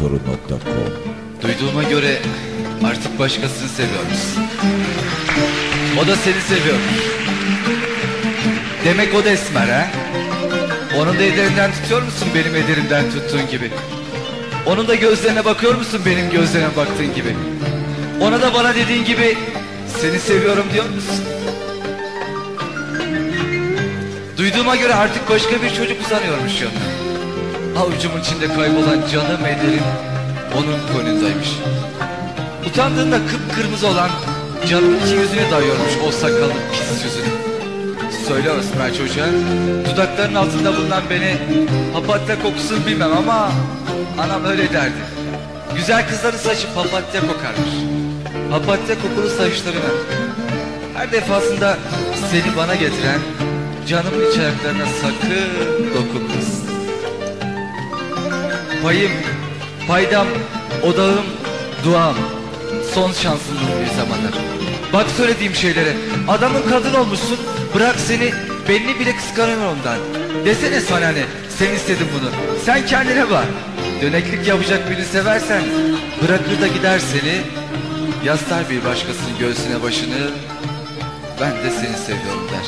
Kınaltorun.com Duyduğuma göre artık başkasını seviyormuş. O da seni seviyor. Demek o da esmer ha? Onun da ellerinden tutuyor musun benim ellerimden tuttuğun gibi? Onun da gözlerine bakıyor musun benim gözlerime baktığın gibi? Ona da bana dediğin gibi seni seviyorum diyor musun? Duyduğuma göre artık başka bir çocuk uzanıyormuş yanına. Avucumun içinde kaybolan canım ederim onun koynundaymış. Utandığında kıpkırmızı olan canımın iki yüzüne dayıyormuş o sakallı pis yüzünü. Söyle Osman çocuğa, dudakların altında bulunan beni papatya kokusunu bilmem ama anam öyle derdi. Güzel kızların saçı papatya kokarmış. Papatya kokulu saçlarına. Her defasında seni bana getiren canımın iç ayaklarına sakın dokunmasın. Payım, paydam, odağım, duam. Son şansımdır bir zamanlar. Bak söylediğim şeylere. Adamın kadın olmuşsun. Bırak seni. Belini bile kıskanıyorum ondan. Desene sana ne? Sen istedin bunu. Sen kendine bak. Döneklik yapacak birini seversen bırakır da gider seni. Yaslar bir başkasının göğsüne başını. Ben de seni seviyorum der.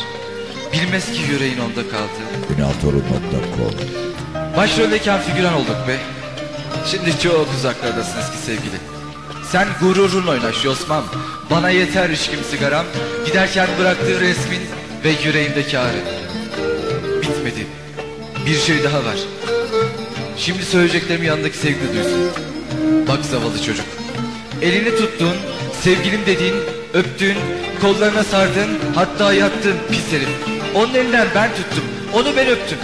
Bilmez ki yüreğin onda kaldı. Kınaltorun.com Başroldeyken figüran olduk be. Şimdi çok uzaklardasın eski sevgili. Sen gururun oynaş Yosmam. Bana yeter içkim sigaram. Giderken bıraktığı resmin ve yüreğimdeki ağrı. Bitmedi. Bir şey daha var. Şimdi söyleyeceklerimi yanındaki sevgili duysun. Bak zavallı çocuk. Elini tuttuğun, sevgilim dediğin, öptüğün, kollarına sardın, hatta yattın pis herif. Onun elinden ben tuttum, onu ben öptüm.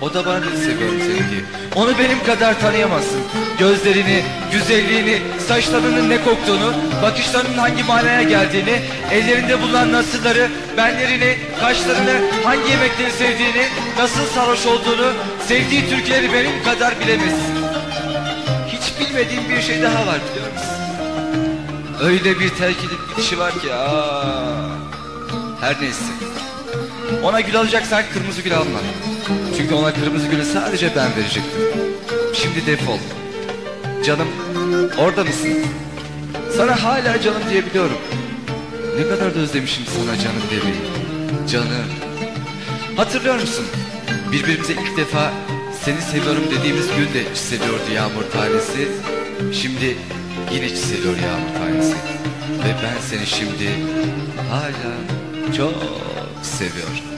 O da dedi seviyorum diye. Onu benim kadar tanıyamazsın. Gözlerini, güzelliğini, saçlarının ne koktuğunu, bakışlarının hangi manaya geldiğini, ellerinde bulunan nasılları, benlerini, kaşlarını, hangi yemekleri sevdiğini, nasıl sarhoş olduğunu, sevdiği türküleri benim kadar bilemezsin. Hiç bilmediğim bir şey daha var biliyor musun? Öyle bir terk edip gidişi var ki aa. Her neyse. Ona gül alacaksan kırmızı gül alma. Çünkü ona kırmızı gülü sadece ben verecektim. Şimdi defol. Canım orada mısın? Sana hala canım diyebiliyorum. Ne kadar da özlemişim sana canım demeyi. Canım. Hatırlıyor musun? Birbirimize ilk defa seni seviyorum dediğimiz gün de çiseliyordu yağmur tanesi. Şimdi yine çiseliyor yağmur tanesi. Ve ben seni şimdi hala çok seviyorum.